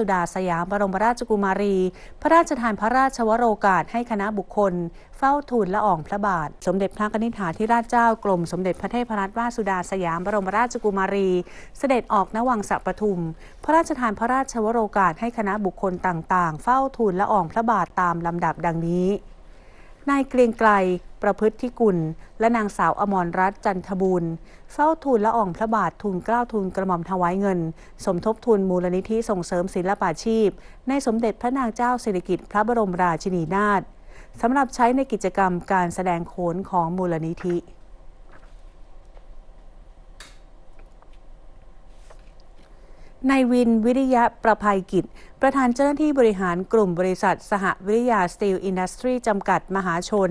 สุดาสยามบรมราชกุมารี พระราชทานพระราชวโรกาสให้คณะบุคคล เฝ้าทูลละอองพระบาท สมเด็จพระนิธิถาธิราชเจ้ากรมสมเด็จพระเทพรัตนราชสุดาสยามบรมราชกุมารี เสด็จออกณวังสัปทุม พระราชทานพระราชวโรกาสให้คณะบุคคลต่างๆ เฝ้าทูลละอองพระบาทตามลำดับดังนี้นายเกรียงไกร ประพฤติที่กุล และนางสาวอมรรัตน์จันทบูรณ์เฝ้าทูลละอองพระบาททูลเกล้าทูลกระหม่อมถวายเงิน สมทบทุนมูลนิธิส่งเสริมศิลปาชีพ ในสมเด็จพระนางเจ้าสิริกิติ์พระบรมราชินีนาถสำหรับใช้ในกิจกรรมการแสดงโขนของมูลนิธิ นายวินวิริยะประภัยกิจ ประธานเจ้าหน้าที่บริหารกลุ่มบริษัท สหวิทยาสตีลอินดัสทรีจำกัดมหาชน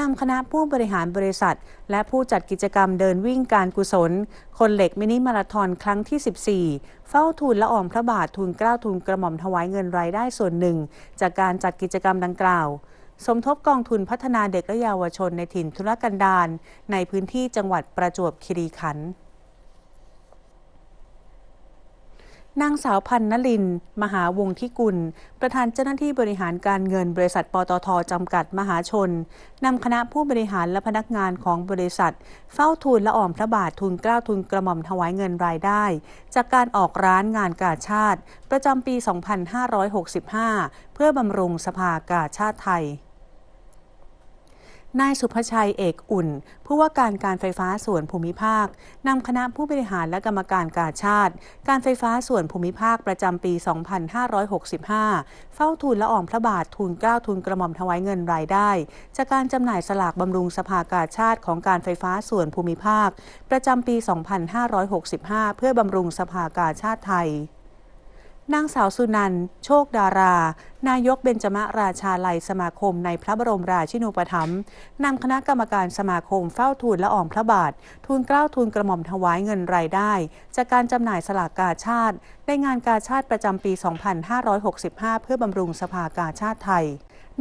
นำคณะผู้บริหารบริษัท และผู้จัดกิจกรรมเดินวิ่งการกุศล คนเหล็กมินิมาราธอนครั้งที่ 14 เฝ้าทูลละอองพระบาททูลเกล้าทูลกระหม่อมถวายเงินรายได้ส่วนหนึ่ง จากการจัดกิจกรรมดังกล่าว สมทบกองทุนพัฒนาเด็กและเยาวชนในถิ่นทุรกันดารในพื้นที่จังหวัดประจวบคีรีขันธ์ นางสาวพันนลิน มหาวงทิกุล ประธานเจ้าหน้าที่บริหารการเงินบริษัทปตทจำกัดมหาชน นำคณะผู้บริหารและพนักงานของบริษัท เฝ้าทูลละอ่อมพระบาททูลเกล้าทูลกระหม่อมถวายเงินรายได้ จากการออกร้านงานกาชาติ ประจำปี 2565 เพื่อบำรุงสภากาชาติไทย นายสุภชัยเอกอุ่น ผู้ว่าการการไฟฟ้าส่วนภูมิภาคนำคณะผู้บริหารและกรรมการกาชาติ การไฟฟ้าส่วนภูมิภาคประจำปี 2565 เฝ้าทูลละอองพระบาททูลเกล้าทูลกระหม่อมถวายเงินรายได้ จากการจำหน่ายสลากบำรุงสภากาชาติของการไฟฟ้าส่วนภูมิภาค ประจำปี 2565 เพื่อบำรุงสภากาชาติไทยนางสาวสุนันท์โชคดารานายกเบญจมราชาลัยสมาคมในพระบรมราชินูปถัมภ์นำคณะกรรมการสมาคมเฝ้าทูลละอองพระบาท ทูลเกล้าทูลกระหม่อมถวายเงินรายได้ จากการจำหน่ายสลากกาชาติ ในงานกาชาติประจำปี 2565 เพื่อบำรุงสภากาชาติไทย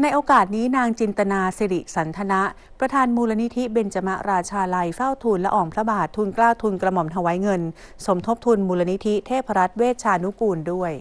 ในโอกาสนี้นางจินตนาสิริสันทนะ ประธานมูลนิธิเบญจมราชาลัยเฝ้าทูลละอองพระบาท ทูลเกล้าทูลกระหม่อมถวายเงิน สมทบทุนมูลนิธิเทพรัตน์เวชชานุกูลด้วย